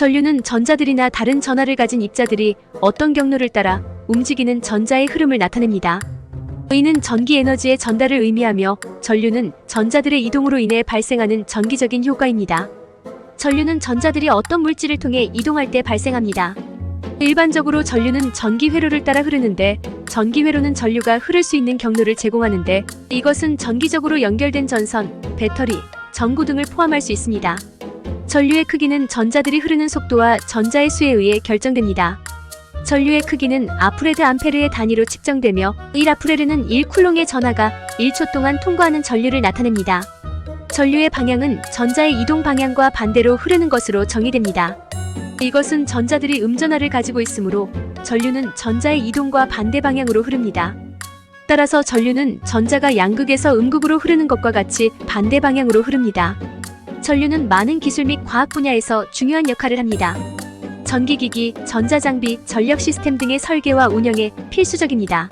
전류는 전자들이나 다른 전하를 가진 입자들이 어떤 경로를 따라 움직이는 전자의 흐름을 나타냅니다. V는 전기 에너지의 전달을 의미하며 전류는 전자들의 이동으로 인해 발생하는 전기적인 효과입니다. 전류는 전자들이 어떤 물질을 통해 이동할 때 발생합니다. 일반적으로 전류는 전기 회로를 따라 흐르는데 전기 회로는 전류가 흐를 수 있는 경로를 제공하는데 이것은 전기적으로 연결된 전선, 배터리, 전구 등을 포함할 수 있습니다. 전류의 크기는 전자들이 흐르는 속도와 전자의 수에 의해 결정됩니다. 전류의 크기는 아프레드 암페르의 단위로 측정되며 1아프레르는 1쿨롱의 전하가 1초 동안 통과하는 전류를 나타냅니다. 전류의 방향은 전자의 이동 방향과 반대로 흐르는 것으로 정의됩니다. 이것은 전자들이 음전하를 가지고 있으므로 전류는 전자의 이동과 반대 방향으로 흐릅니다. 따라서 전류는 전자가 양극에서 음극으로 흐르는 것과 같이 반대 방향으로 흐릅니다. 전류는 많은 기술 및 과학 분야에서 중요한 역할을 합니다. 전기기기, 전자장비, 전력 시스템 등의 설계와 운영에 필수적입니다.